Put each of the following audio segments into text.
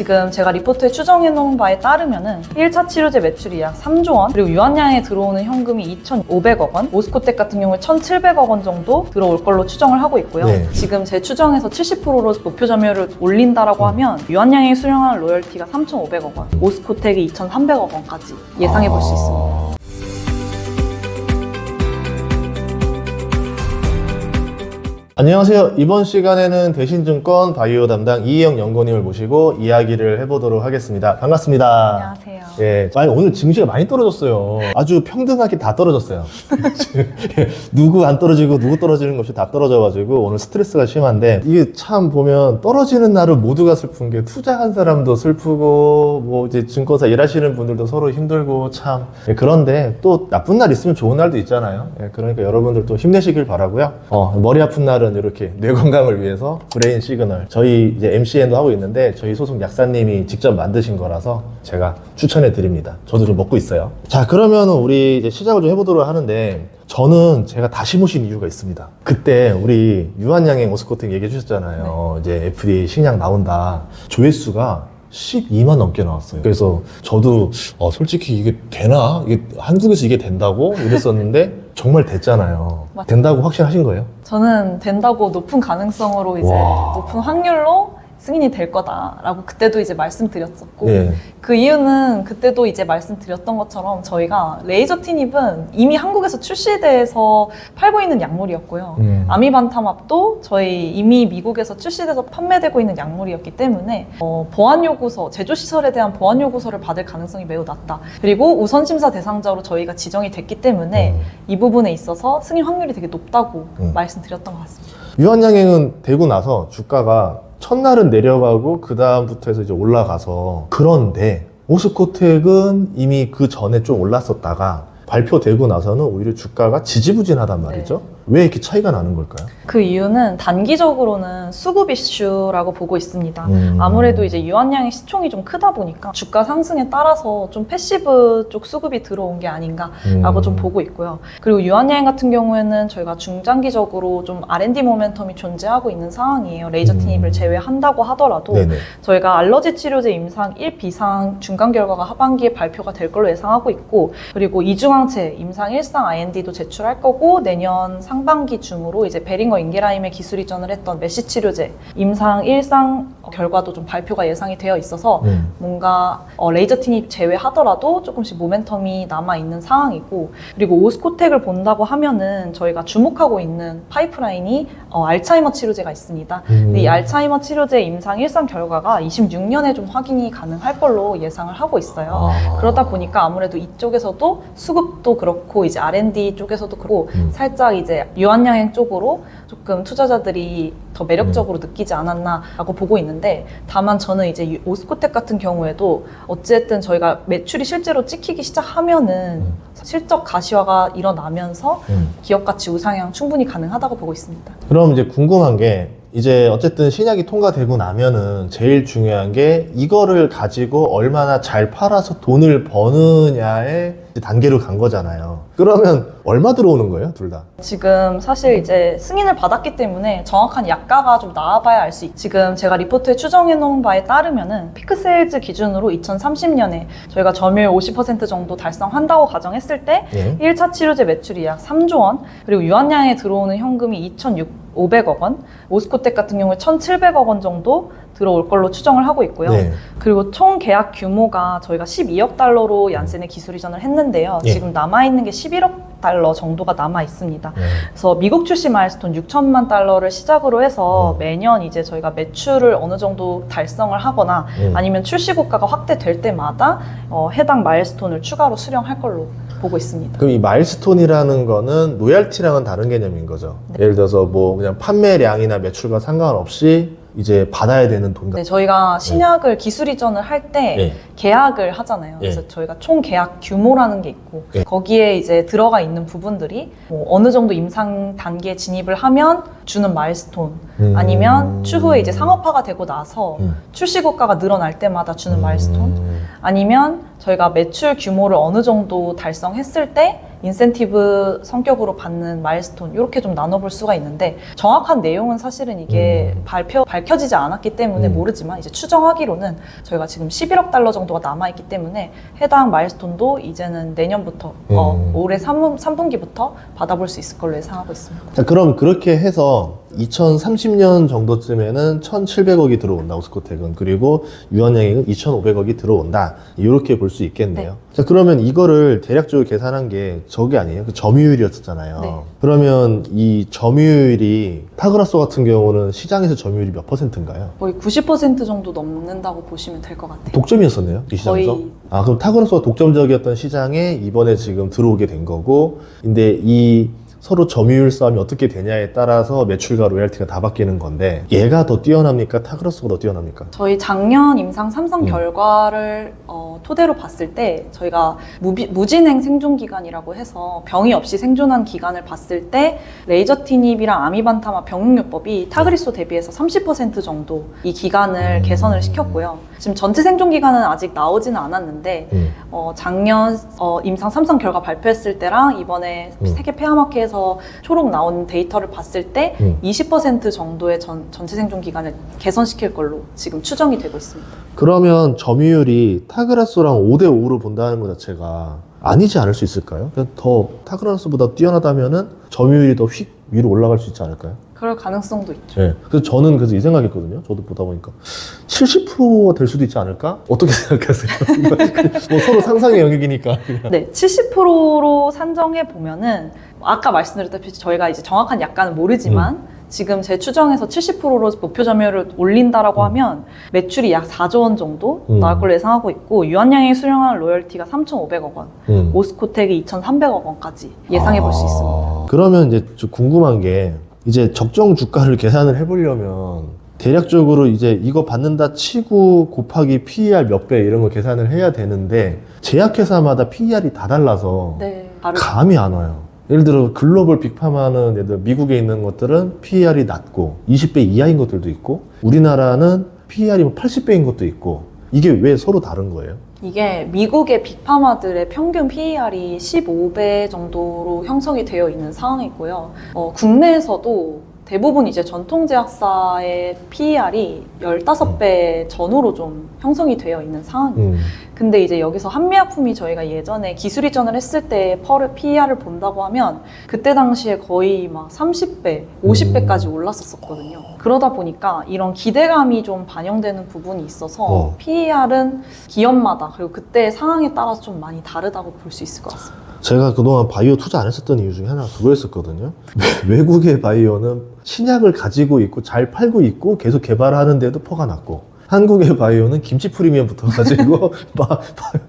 지금 제가 리포트에 추정해 놓은 바에 따르면은 1차 치료제 매출이 약 3조 원, 그리고 유한양에 들어오는 현금이 2,500억 원, 오스코텍 같은 경우에 1,700억 원 정도 들어올 걸로 추정을 하고 있고요. 네. 지금 제 추정에서 70%로 목표 점유율을 올린다라고 하면 유한양에 수령한 로열티가 3,500억 원, 오스코텍이 2,300억 원까지 예상해 볼 수 있습니다. 안녕하세요. 이번 시간에는 대신증권 바이오 담당 이희영 연구원님을 모시고 이야기를 해보도록 하겠습니다. 반갑습니다. 안녕하세요. 예, 아니, 오늘 증시가 많이 떨어졌어요. 아주 평등하게 다 떨어졌어요. 누구 안 떨어지고 누구 떨어지는 것이 다 떨어져가지고 오늘 스트레스가 심한데 이게 참 보면 떨어지는 날은 모두가 슬픈 게 투자한 사람도 슬프고 뭐 이제 증권사 일하시는 분들도 서로 힘들고 참 예, 그런데 또 나쁜 날 있으면 좋은 날도 있잖아요. 예, 그러니까 여러분들도 힘내시길 바라고요. 어, 머리 아픈 날은 이렇게 뇌 건강을 위해서 브레인 시그널 저희 이제 MCN도 하고 있는데 저희 소속 약사님이 직접 만드신 거라서 제가 추천해 드립니다. 저도 좀 먹고 있어요. 자, 그러면 우리 이제 시작을 좀 해보도록 하는데 저는 제가 다시 모신 이유가 있습니다. 그때 우리 유한양행 오스코팅 얘기해 주셨잖아요. 이제 FDA 신약 나온다. 조회수가 12만 넘게 나왔어요. 그래서 저도 어, 솔직히 이게 되나? 이게 한국에서 이게 된다고? 이랬었는데 정말 됐잖아요. 맞아요. 된다고 확신하신 거예요? 저는 된다고 높은 가능성으로 이제 와. 높은 확률로 승인이 될 거다라고 그때도 이제 말씀드렸었고 예. 그 이유는 그때도 이제 말씀드렸던 것처럼 저희가 레이저 티닙은 이미 한국에서 출시돼서 팔고 있는 약물이었고요. 음. 아미반타맙도 저희 이미 미국에서 출시돼서 판매되고 있는 약물이었기 때문에 어, 보안 요구서, 제조 시설에 대한 보안 요구서를 받을 가능성이 매우 낮다. 그리고 우선 심사 대상자로 저희가 지정이 됐기 때문에 음. 이 부분에 있어서 승인 확률이 되게 높다고 음. 말씀드렸던 것 같습니다. 유한양행은 되고 나서 주가가 첫날은 내려가고 그 다음부터 해서 이제 올라가서 그런데 오스코텍은 이미 그 전에 좀 올랐었다가 발표되고 나서는 오히려 주가가 지지부진하단 말이죠. 왜 이렇게 차이가 나는 걸까요? 그 이유는 단기적으로는 수급 이슈라고 보고 있습니다. 음. 아무래도 이제 유한양의 시총이 좀 크다 보니까 주가 상승에 따라서 좀 패시브 쪽 수급이 들어온 게 아닌가라고 음. 좀 보고 있고요. 그리고 유한양 같은 경우에는 저희가 중장기적으로 좀 R&D 모멘텀이 존재하고 있는 상황이에요. 레이저 음. 티닙을 제외한다고 하더라도 네네. 저희가 알러지 치료제 임상 1, 비상 중간 결과가 하반기에 발표가 될 걸로 예상하고 있고 그리고 이중항체 임상 1상 IND도 제출할 거고 내년 상 반기 중으로 이제 베링거 인게라임에 기술 이전을 했던 메시 치료제 임상 1상 결과도 좀 발표가 예상이 되어 있어서 음. 뭔가 어, 레이저 티닙 제외하더라도 조금씩 모멘텀이 남아 있는 상황이고 그리고 오스코텍을 본다고 하면은 저희가 주목하고 있는 파이프라인이 어, 알츠하이머 치료제가 있습니다. 근데 이 음. 알츠하이머 치료제 임상 1상 결과가 26년에 좀 확인이 가능할 걸로 예상을 하고 있어요. 아. 그러다 보니까 아무래도 이쪽에서도 수급도 그렇고 이제 R&D 쪽에서도 그렇고 음. 살짝 이제 유한양행 쪽으로 조금 투자자들이 더 매력적으로 음. 느끼지 않았나라고 보고 있는데 다만 저는 이제 유- 오스코텍 같은 경우에도 어쨌든 저희가 매출이 실제로 찍히기 시작하면은 음. 실적 가시화가 일어나면서 음. 기업 가치 우상향 충분히 가능하다고 보고 있습니다. 그럼 이제 궁금한 게 이제 어쨌든 신약이 통과되고 나면은 제일 중요한 게 이거를 가지고 얼마나 잘 팔아서 돈을 버느냐의 단계로 간 거잖아요. 그러면 얼마 들어오는 거예요, 둘 다? 지금 사실 이제 승인을 받았기 때문에 정확한 약가가 좀 나와봐야 알 수 있. 지금 제가 리포트에 추정해 놓은 바에 따르면은 피크 세일즈 기준으로 2030년에 저희가 점유율 50% 정도 달성한다고 가정했을 때 예. 1차 치료제 매출이 약 3조 원, 그리고 유한양에 들어오는 현금이 2,500억 원, 오스코텍 같은 경우에 1,700억 원 정도 들어올 걸로 추정을 하고 있고요. 네. 그리고 총 계약 규모가 저희가 12억 달러로 얀센에 기술 이전을 했는데요. 예. 지금 남아 있는 게 11억 달러 정도가 남아 있습니다. 네. 그래서 미국 출시 마일스톤 6천만 달러를 시작으로 해서 음. 매년 이제 저희가 매출을 어느 정도 달성을 하거나 음. 아니면 출시 국가가 확대될 때마다 어, 해당 마일스톤을 추가로 수령할 걸로 보고 있습니다. 그럼 이 마일스톤이라는 거는 로얄티랑은 다른 개념인 거죠. 네. 예를 들어서 뭐 그냥 판매량이나 매출과 상관없이 이제 받아야 되는 돈 네. 저희가 신약을 기술 이전을 할때 예. 계약을 하잖아요. 그래서 예. 저희가 총 계약 규모라는 게 있고 예. 거기에 이제 들어가 있는 부분들이 뭐 어느 정도 임상 단계에 진입을 하면 주는 마일스톤 음. 아니면 추후에 이제 상업화가 되고 나서 음. 출시 국가가 늘어날 때마다 주는 마일스톤 음. 아니면 저희가 매출 규모를 어느 정도 달성했을 때 인센티브 성격으로 받는 마일스톤 이렇게 좀 나눠볼 수가 있는데 정확한 내용은 사실은 이게 음. 발표 밝혀지지 않았기 때문에 음. 모르지만 이제 추정하기로는 저희가 지금 11억 달러 정도가 남아 있기 때문에 해당 마일스톤도 이제는 내년부터 어, 음. 올해 3분, 3분기부터 받아볼 수 있을 걸로 예상하고 있습니다. 자, 그럼 그렇게 해서 2030년 정도쯤에는 1,700억이 들어온다, 오스코텍은. 그리고 유한양액은 2,500억이 들어온다. 이렇게 볼 수 있겠네요. 네. 자, 그러면 이거를 대략적으로 계산한 게 저게 아니에요? 그 점유율이었잖아요. 네. 그러면 이 점유율이 타그라소 같은 경우는 시장에서 점유율이 몇 퍼센트인가요? 거의 90% 정도 넘는다고 보시면 될 것 같아요. 독점이었었네요, 이 시장에서? 거의. 아, 그럼 타그라소가 독점적이었던 시장에 이번에 지금 들어오게 된 거고, 근데 이 서로 점유율 싸움이 어떻게 되냐에 따라서 매출과 로열티가 다 바뀌는 건데, 얘가 더 뛰어납니까? 타그라소가 더 뛰어납니까? 저희 작년 임상 삼성 음. 결과를 어, 토대로 봤을 때 저희가 무비, 무진행 생존 기간이라고 해서 병이 없이 생존한 기간을 봤을 때 레이저 티닙이랑 아미반타마 병용요법이 타그리소 대비해서 30% 정도 이 기간을 음. 개선을 시켰고요. 지금 전체 생존 기간은 아직 나오지는 않았는데 음. 어, 작년 어, 임상 삼성 결과 발표했을 때랑 이번에 음. 세계 폐암학회에서 초록 나온 데이터를 봤을 때 음. 20% 정도의 전, 전체 생존 기간을 개선시킬 걸로 지금 추정이 되고 있습니다. 그러면 점유율이 타그라소랑 5대5로 본다는 것 자체가 아니지 않을 수 있을까요? 그냥 더 타그라소보다 뛰어나다면은 점유율이 더 휙 위로 올라갈 수 있지 않을까요? 그럴 가능성도 있죠. 네. 그래서 저는 그래서 이 생각했거든요. 저도 보다 보니까 70%가 될 수도 있지 않을까? 어떻게 생각하세요? 뭐 서로 상상의 영역이니까. 그냥. 네, 70%로 산정해 보면은 아까 말씀드렸다시피 저희가 이제 정확한 약관은 모르지만 음. 지금 제 추정에서 70%로 목표 점유율을 올린다라고 음. 하면 매출이 약 4조 원 정도 음. 나올 걸로 예상하고 있고 유한양이 수령한 로열티가 3,500억 원, 음. 오스코텍이 2,300억 원까지 예상해 볼수 아, 있습니다. 그러면 이제 좀 궁금한 게 이제 적정 주가를 계산을 해보려면 대략적으로 이제 이거 받는다 치고 곱하기 PER 몇 배 이런 거 계산을 해야 되는데 제약회사마다 PER이 다 달라서 네, 다르 감이 안 와요. 예를 들어 글로벌 빅파마는 예를 들어 미국에 있는 것들은 PER이 낮고 20배 이하인 것들도 있고 우리나라는 PER이 80배인 것도 있고 이게 왜 서로 다른 거예요? 이게 미국의 빅파마들의 평균 PER이 15배 정도로 형성이 되어 있는 상황이고요. 어, 국내에서도 대부분 이제 전통 제약사의 PER이 15배 전후로 좀 형성이 되어 있는 상황이에요. 음. 근데 이제 여기서 한미약품이 저희가 예전에 기술 이전을 했을 때 펄을 PER을 본다고 하면 그때 당시에 거의 막 30배, 50배까지 음. 올랐었거든요. 그러다 보니까 이런 기대감이 좀 반영되는 부분이 있어서 어. PER은 기업마다 그리고 그때 상황에 따라서 좀 많이 다르다고 볼 수 있을 것 같습니다. 제가 그동안 바이오 투자 안 했었던 이유 중에 하나가 그거였었거든요. 외국의 바이오는 신약을 가지고 있고 잘 팔고 있고 계속 개발하는데도 퍼가 낮고 한국의 바이오는 김치 프리미엄 붙어가지고 막, 막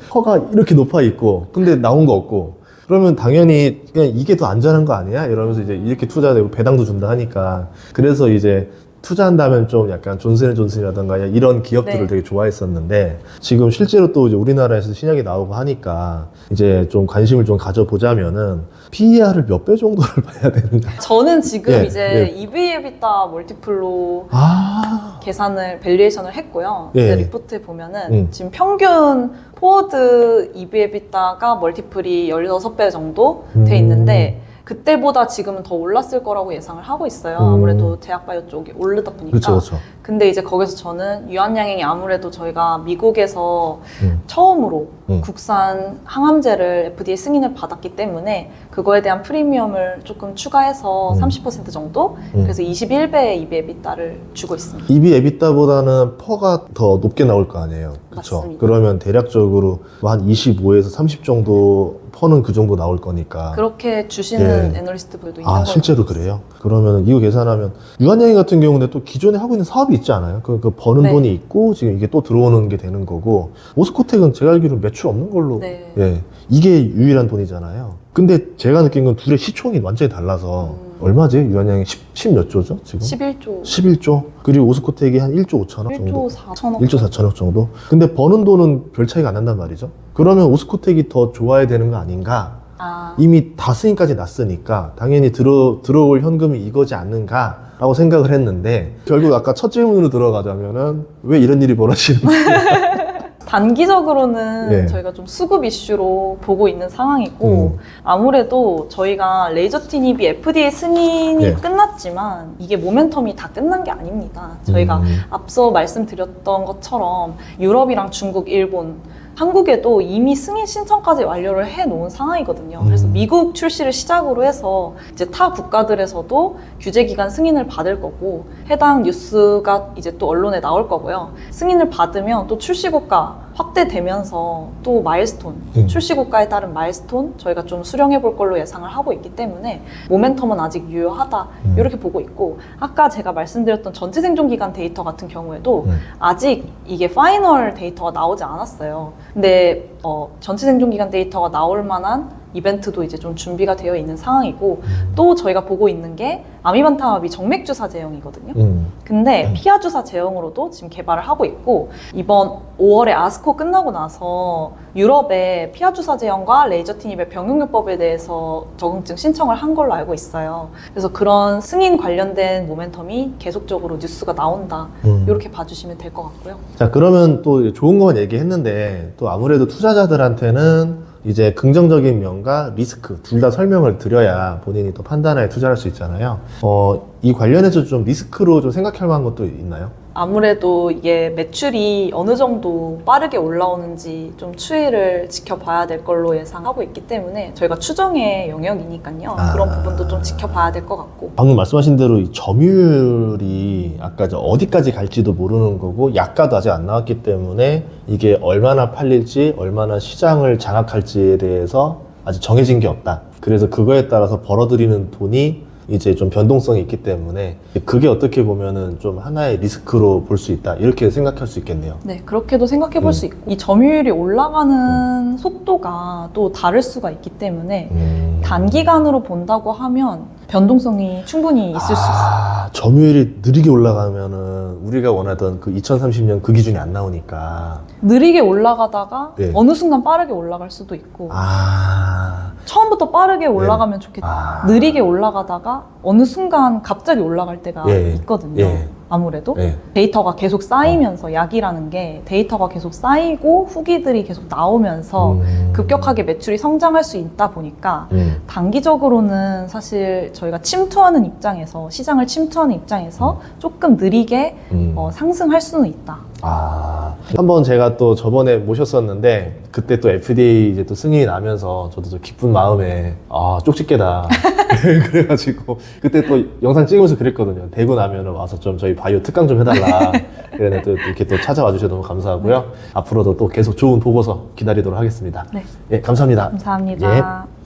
퍼가 이렇게 높아 있고 근데 나온 거 없고 그러면 당연히 그냥 이게 더 안전한 거 아니야? 이러면서 이제 이렇게 투자되고 배당도 준다 하니까 그래서 이제 투자한다면 좀 약간 존슨앤존슨이라던가 이런 기업들을 네. 되게 좋아했었는데 지금 실제로 또 이제 우리나라에서 신약이 나오고 하니까 이제 좀 관심을 좀 가져보자면은 PER을 몇 배 정도를 봐야 되는가? 저는 지금 예, 이제 EV 에비타 멀티플로 아, 계산을 밸류에이션을 했고요. 예. 이제 리포트에 보면은 음. 지금 평균 포워드 EV 에비타가 멀티플이 16배 정도 돼 음. 있는데 그때보다 지금은 더 올랐을 거라고 예상을 하고 있어요. 음. 아무래도 제약바이오 쪽이 오르다 보니까. 그렇죠, 그렇죠. 근데 이제 거기서 저는 유한양행이 아무래도 저희가 미국에서 음. 처음으로 음. 국산 항암제를 FDA 승인을 받았기 때문에 그거에 대한 프리미엄을 조금 추가해서 음. 30% 정도 음. 그래서 21배의 EV 에비타를 주고 있습니다. EB 에비타보다는 퍼가 더 높게 나올 거 아니에요. 그렇죠. 맞습니다. 그러면 대략적으로 뭐한 25에서 30 정도 퍼는 그 정도 나올 거니까. 그렇게 주시는 예. 애널리스트분들도 있는 아, 거예요. 실제로 그래요? 그러면 이거 계산하면 유한양이 같은 경우는 또 기존에 하고 있는 사업이 있지 않아요? 그, 그 버는 네. 돈이 있고 지금 이게 또 들어오는 게 되는 거고 오스코텍은 제가 알기로는 매출 없는 걸로 네. 예, 이게 유일한 돈이잖아요. 근데 제가 느낀 건 둘의 시총이 완전히 달라서 음. 얼마지? 유한양이 10, 몇 조죠? 지금? 11조, 11조. 그리고 오스코텍이 한 1조 5천억 정도. 1조 4천억. 1조 4천억 정도. 근데 버는 돈은 별 차이가 안 난단 말이죠. 그러면 오스코텍이 더 좋아야 되는 거 아닌가? 아, 이미 다 승인까지 났으니까 당연히 들어, 들어올 현금이 이거지 않는가? 라고 생각을 했는데 결국 아까 첫 질문으로 들어가자면은 왜 이런 일이 벌어지는 거야? 단기적으로는 예. 저희가 좀 수급 이슈로 보고 있는 상황이고 음. 아무래도 저희가 레이저 티닙이 FDA 승인이 예. 끝났지만 이게 모멘텀이 다 끝난 게 아닙니다. 저희가 음. 앞서 말씀드렸던 것처럼 유럽이랑 중국, 일본, 한국에도 이미 승인 신청까지 완료를 해 놓은 상황이거든요. 그래서 음. 미국 출시를 시작으로 해서 이제 타 국가들에서도 규제 기간 승인을 받을 거고 해당 뉴스가 이제 또 언론에 나올 거고요. 승인을 받으면 또 출시 국가 확대되면서 또 마일스톤, 음. 출시 국가에 따른 마일스톤 저희가 좀 수령해 볼 걸로 예상을 하고 있기 때문에 모멘텀은 아직 유효하다 음. 이렇게 보고 있고 아까 제가 말씀드렸던 전체 생존 기간 데이터 같은 경우에도 음. 아직 이게 파이널 데이터가 나오지 않았어요. 근데 어, 전체 생존 기간 데이터가 나올 만한 이벤트도 이제 좀 준비가 되어 있는 상황이고 또 저희가 보고 있는 게 아미반타맙이 정맥 주사 제형이거든요. 음. 근데 음. 피하 주사 제형으로도 지금 개발을 하고 있고 이번 5월에 아스코 끝나고 나서 유럽에 피하 주사 제형과 레이저 티닙의 병용요법에 대해서 적응증 신청을 한 걸로 알고 있어요. 그래서 그런 승인 관련된 모멘텀이 계속적으로 뉴스가 나온다. 음. 이렇게 봐주시면 될 것 같고요. 자, 그러면 또 좋은 것만 얘기했는데, 또 아무래도 투자 자들한테는 이제 긍정적인 면과 리스크 둘 다 설명을 드려야 본인이 또 판단하에 투자할 수 있잖아요. 어, 이 관련해서 좀 리스크로 좀 생각할 만한 것도 있나요? 아무래도 이게 매출이 어느 정도 빠르게 올라오는지 좀 추이를 지켜봐야 될 걸로 예상하고 있기 때문에 저희가 추정의 영역이니까요. 아. 그런 부분도 좀 지켜봐야 될 것 같고. 방금 말씀하신 대로 이 점유율이 아까 저 어디까지 갈지도 모르는 거고 약가도 아직 안 나왔기 때문에 이게 얼마나 팔릴지 얼마나 시장을 장악할지에 대해서 아직 정해진 게 없다. 그래서 그거에 따라서 벌어들이는 돈이 이제 좀 변동성이 있기 때문에 그게 어떻게 보면은 좀 하나의 리스크로 볼 수 있다. 이렇게 생각할 수 있겠네요. 네, 그렇게도 생각해 볼 음. 수 있고. 이 점유율이 올라가는 속도가 또 다를 수가 있기 때문에 음. 단기간으로 본다고 하면 변동성이 충분히 있을 수 있어요. 아, 점유율이 느리게 올라가면은 우리가 원하던 그 2030년 그 기준이 안 나오니까 느리게 올라가다가 네. 어느 순간 빠르게 올라갈 수도 있고 아, 처음부터 빠르게 올라가면 좋겠다. 아. 느리게 올라가다가 어느 순간 갑자기 올라갈 때가 예. 있거든요. 예. 아무래도 예. 데이터가 계속 쌓이면서 약이라는 게 데이터가 계속 쌓이고 후기들이 계속 나오면서 음. 급격하게 매출이 성장할 수 있다 보니까 음. 단기적으로는 사실 저희가 침투하는 입장에서 시장을 침투하는 입장에서 조금 느리게 음. 어, 상승할 수는 있다. 아, 한번 제가 또 저번에 모셨었는데 그때 또 FDA 이제 또 승인이 나면서 저도 또 기쁜 마음에 아 쪽집게다 그래가지고 그때 또 영상 찍으면서 그랬거든요. 되고 나면은 와서 좀 저희 바이오 특강 좀 해달라. 그랬는데 또 이렇게 또 찾아와 주셔서 너무 감사하고요. 앞으로도 또 계속 좋은 보고서 기다리도록 하겠습니다. 네, 예, 감사합니다. 감사합니다. 예.